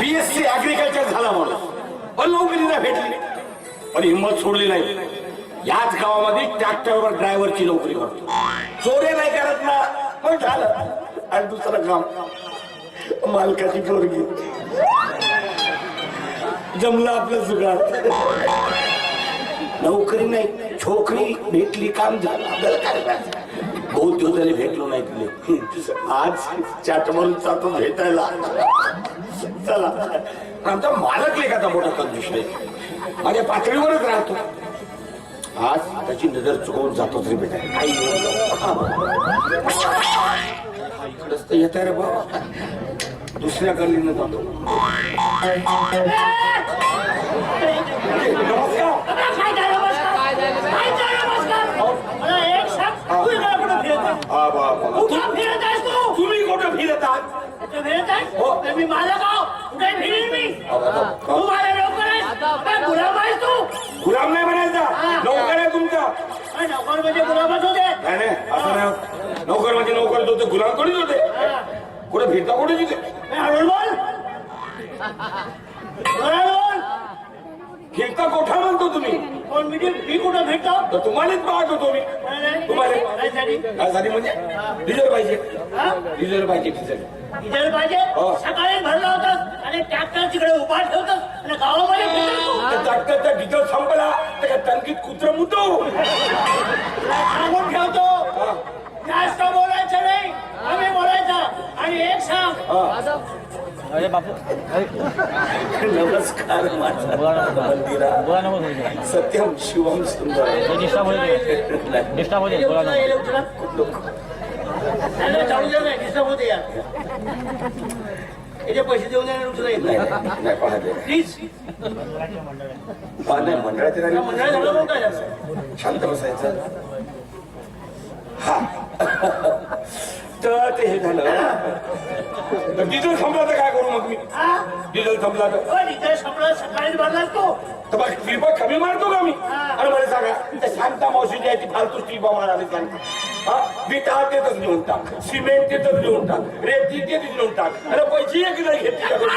BSc agriculture झाला मला पण नोकरीला भेटली. पण हिंमत सोडली नाही. याच गावामध्ये ट्रॅक्टरवर ड्रायव्हरची नोकरी करतो. चोरे नाही करत ना. पण झालं. आणि दुसरं काम. मालकाची पोरगी. जमलं आपलं जुगाड. नोकरी नाही. छोकरी भेटली काम झालं. आपल्याला काय करायचं? बहुत दिवस झाले भेटलो नाही तुले आज चाट तो भेटायला. चला. आमचा मालक लेखाचा मोठा कंजूस आहे माझ्या पातळीवरच राहतो. आज त्याची नजर चुकवून जातो तरी बेटा. काही इकडंच तर येत आहे रे बाबा दुसऱ्या गल्लीनं जातो. नमस्कार. हा बाबा तुम्ही कुठं फिरत आहात? हो. गुलाम नाही म्हणायचा नौकर आहे तुमचा. नाही नाही असं नाही नौकर म्हणजे नौकर होते गुलाम थोडीच होते. कुठे फिरता कुठे तिथे फिरता कोठा म्हणतो तुम्ही? मी कुठं भेटतो तर तुम्हालाच पाहत होतो मी तुम्हाला काय झाली? म्हणजे? डिझेल पाहिजे. डिझेल पाहिजे डिझेल डिझेल पाहिजे? हो. सकाळी भरलं होतं आणि ट्रॅक्टर तिकडे उभा ठेवतो आणि गावामध्ये फिरतो तर ट्रॅक्टरचा डिझेल संपला. तर काय टंकीत कुत्र मुतो. सांगून ठेवतो. जास्त बोलायचं नाही. कमी बोलायचं. आणि एक सांग. अरे बापू. नमस्कार बोला थोडी सत्यम शिवम सुंदर. डिस्टर्ब होते डिस्टर्ब होते बोला पैसे देऊन नाही पाहते. प्लीज. नाही मंडळाचे राहिले. मंडळ झालं मग काय झालं? शांत बसायचं. हा. तर ते हे झालं. तर डिझेल संपला तर काय करू मग मी? डिझेल संपला तर तू. मग टिपा कमी मारतो का मी? आणि मला सांगा त्या शांता मावशी जी आहे ती फालतू टिपा मारायला सांगते हा? विटा तेच नेऊन टाक सिमेंट तेच नेऊन टाक रेती तेच नेऊन टाक. अरे पैसे एक नाही घेतली नवरा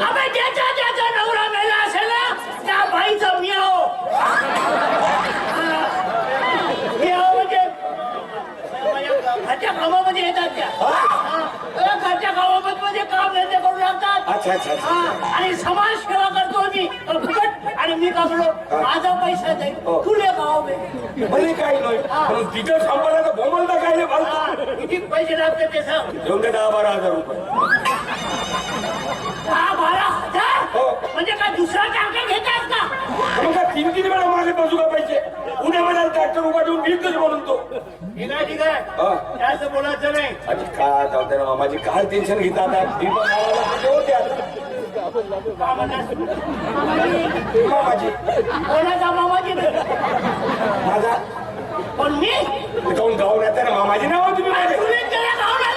अबे ज्याचा ज्याचा नवरा मेला असेल ना त्या बाईचा मियाव मियाव म्हणजे माझ्या घरच्या कामामध्ये येतात त्या हा. त्या घरच्या कामामध्ये काम धंदे करू अच्छा अच्छा हा. आणि समाज सेवा करतो मी फुकट. आणि मी कापलो माझा पैसा जाईल तुले गाव बे भले काही नाही. पण डिझेल संपला तर बोंबलता काय नाही फालतू हा. किती पैसे लागते ते सांग. घेऊन दे दहा बारा हजार रुपये. दहा बारा हजार? हो. म्हणजे काय दुसरा टाका घेतात का? मग काय तीन तीन वेळा मागे बसू का ट्रॅक्टर उभा ठेवून विकतच म्हणून तो. ठीक आहे ठीक आहे. जास्त बोलायचं नाही. अरे काय दे ना मामाजी काय टेन्शन घेता आता? मामाजी. कोणाचा मामाजी? माझा. पण मी? जाऊन गाव येते ना मामाजी नाव तुम्ही माझे तुम्ही त्याला गावला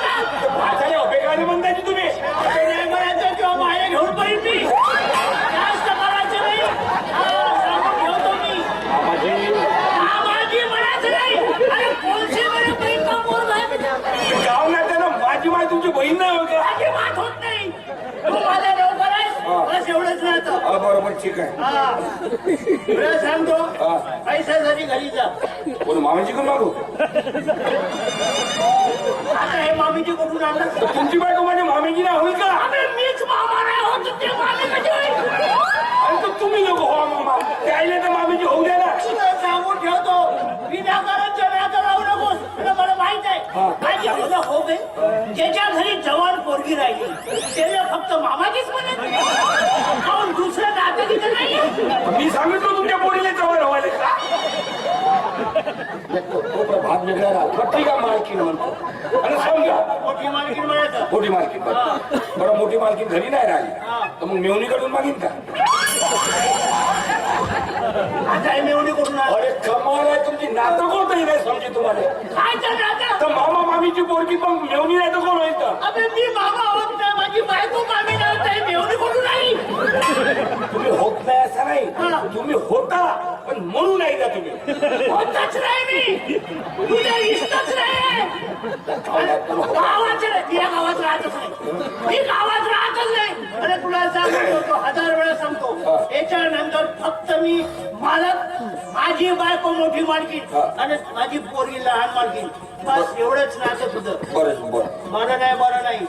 भाषाने अपेक्षाने म्हणताय की तुम्ही नाही म्हणायचं किंवा माया घेऊन पडेल मी जास्त करायचं नाही हा, सांगून ठेवतो मी मामाजी मामाजी म्हणायचं नाही अरे कोणशी म्हणे बहीण का पोर आहे गाव नाही ना माझी माय तुमची बहीण नाही हो का अजिबात होत नाही तू माझा नोकर आहेस बस हा बरोबर ठीक आहे हा. तुला सांगतो हा. पैशासाठी घरी जा कोण मामाजी कोण मागू आता हे मामीची कुठून आणलं तर तुमची बायको माझ्या मामीची नाही होईल का अबे मीच मामा नाही होत ते मामी कशी होईल? आणि तो तुम्ही नको हो मामा त्याला तर मामीची होऊ द्या ना तुला सांगून ठेवतो विनाकारण जगाचं राहू नकोस तुला मला माहीत आहे माझी हो गई ज्याच्या घरी जवान पोरगी राहिली. त्याला फक्त मामाचीच म्हणत काहून दुसरं नातं तिथं नाही मी सांगितलं तुमच्या पोरीला जवळ व्हायला. का तो प्रभात वेगळा राहतो पण ठीक आहे मालकीन म्हणतो आणि समजा मोठी मालकी म्हणायचं. मोठी मालकीन बरं. बरं, मोठी मालकीन घरी नाही राहिली. तर मग मेवणीकडून मागीन का आता हे मेवणी कुठून आलं? अरे कमाल आहे तुमची. नातं कोणतंही नाही समजे तुम्हाला? काय तर नातं? मामीची पोरगी पण मेवणी नाही तर कोण तर अबे मी मामा होत नाही माझी बायको मामी नाही मेवणी कुठून आली तुम्ही होत नाही असं नाही. तुम्ही होता पण म्हणून नाही का तुम्ही. होतच नाही मी. तुझ्या इष्टच नाही. गावाचं नाही या गावात राहतच नाही. मी गावात राहतच नाही. अरे तुला सांगतो हजार वेळा सांगतो. याच्यानंतर फक्त मी मालक माझी बायको मोठी मालकी आणि माझी पोरगी लहान मालकी बस एवढंच नाचत होतं बरं बरं. बरं नाही बरं नाही.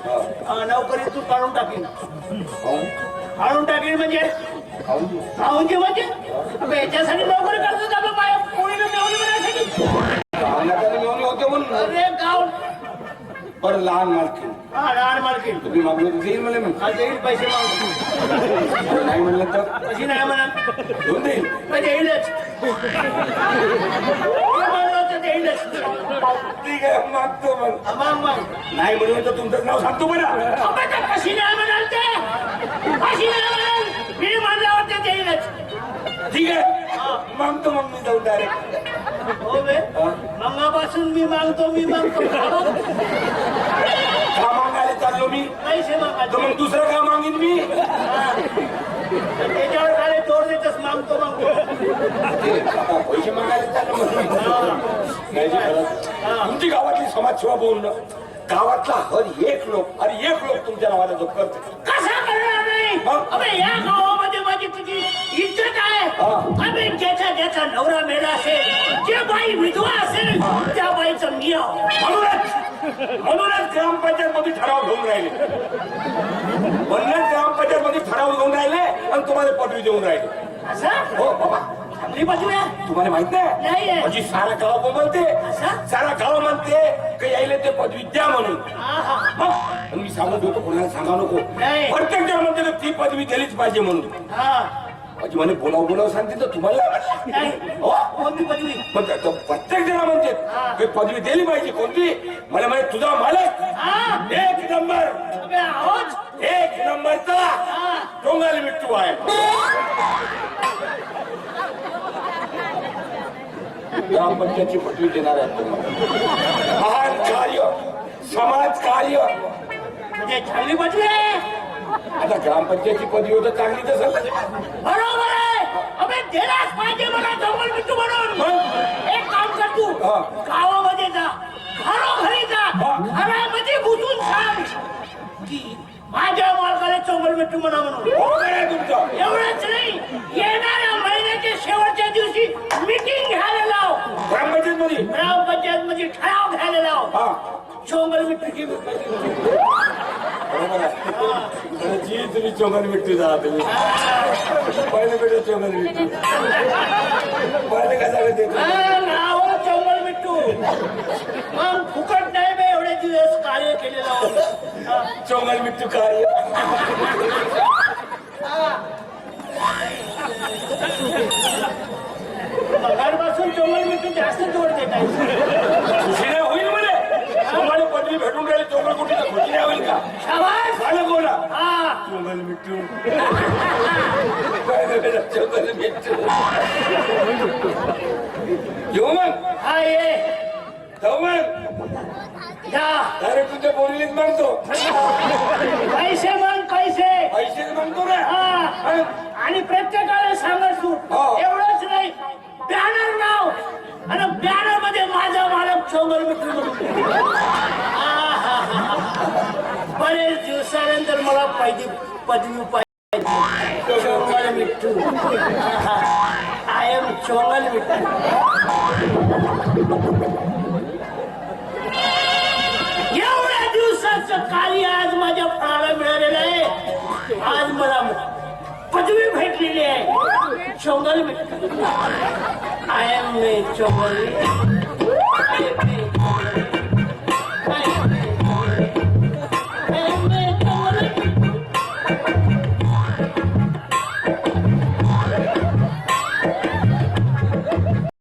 हा, नोकरी तू काढून टाकीन. खाऊन काढून टाकीन म्हणजे? खाऊन काहूनची म्हणजे? अबे, याच्यासाठी नोकरी करतो का? बे, माझ्या पोरीला होते म्हणून. अरे गाव बरं लहान मालकी हा लहान मालकी तुम्ही मागलं तर देईल हा, देईल पैसे मागतो बरं, नाही म्हणलं तर? कशी नाही म्हणा देऊन देईल. पण देईलच हे म्हणलं होतं देईलच ठीक आहे मागतो मग नाही म्हणून तर तुमचं नाव सांगतो बरं. कशी नाही म्हणाल ते? कशी नाही म्हणाल? मी म्हणल्यावर ते देईलच. ठीक आहे. मागतो मग मी जाऊन डायरेक्ट हो बे. मंगापासून मी मागतो मी मागतो. का मागायला चाललो मी. पैसे तर मागायचे मग दुसरं का मागीन मी. त्याच्यावर काय जोर देतच मागतो आता पैसे मागायला चाललो मग. नाही जी खरंच. तुमची गावातली समाजसेवा बोलणं गावातला हर एक लोक हर एक लोक तुमच्या नावाला जप करते कसा करणार नाही? मग? अबे या गावामध्ये अबे ज्याचा ज्याचा नवरा मेला असेल जे बाई विधवा असेल त्या बाईचं नियाव म्हणूनच म्हणूनच ग्रामपंचायत मध्ये ठराव घेऊन राहिले. म्हणूनच ग्रामपंचायत मध्ये ठराव घेऊन राहिले आणि तुम्हाला पदवी देऊन राहिले. असं? हो बाबा. चांगली बातमी आहे. तुम्हाला माहीत नाही? नाहीये. म्हणजे सारा गाव म्हणते असं? सारा गाव म्हणते की यायला ते पदवी द्या म्हणून. आहा. मग पण मी सांगत होतो कोणाला सांगा नको. नाही. प्रत्येक जण म्हणते ना ती पदवी दिलीच पाहिजे म्हणून. हा. म्हणजे म्हणे बोलाव बोलाव सांगते तर तुम्हाला. हो. कोणती पदवी? मग त्या- त्या प्रत्येक जण म्हणते की पदवी दिली पाहिजे कोणती? मला म्हणे तुझा मालक. एक नंबर. अबे आहोत? एक नंबरचा डोंगाल मिट्टू आहे. ग्रामपंचायतची पदवी देणार आहे तुम्हाला. महान कार्य समाज कार्य. म्हणजे चांगली बातमी आहे. आता ग्रामपंचायतची पदवी होतं चांगली तर झालं आहे दिलाच पाहिजे मला जंगल मिट्टू म्हणून? एक काम कर तू. गावामध्ये जा. घरोघरी जा. घरामध्ये घुसून सांग की माझ्या मालकाला चोंगल मिट्टू म्हणा म्हणून. तुमचं. एवढंच नाही. येणाऱ्या महिन्याच्या शेवटच्या दिवशी मीटिंग घ्यायला लाव. ग्रामपंचायत मध्ये? ग्रामपंचायत मध्ये ठराव घ्यायला लाव. हा. चोंगल मिट्टूची बरोबर जी तुम्ही चोंगल मिट्टू जा तुम्ही. पहिले चोंगल मिट्टू पहिले काय सांगत नाव चोंगल मिट्टू. मग फुकट नाही बे एवढे दिवस कार्य केलेलं. चोंगल मिट्टू कार्य. घरपासून चोंगल मिट्टू जास्त जोड देत आहे. होईल म्हणे. तुम्हाला पदवी भेटून राहिली चोंगल कुठे? खुशीने होईल का? झालं बोला. चोंगल मिट्टू. चोंगल मिट्टू येऊ मग हा ये. जाऊ मग या अरे तुझ्या बोललीत म्हणतो पैसे मग पैसे. पैसे म्हणतो ना. हा. आणि प्रत्येकाला सांगत तू हो. एवढंच नाही. बॅनर लाव आणि बॅनरमध्ये माझा मालक म्हणून आहाहा. बरेच दिवसानंतर मला पहिली पदवी पाहिजे आय एम चोंगल विठ्ठल एवढ्या दिवसाचं कार्य आज माझ्या फळाला मिळालेलं आहे. आज मला पदवी भेटलेली आहे. चोंगल विठ्ठल आय एम मे चोंगल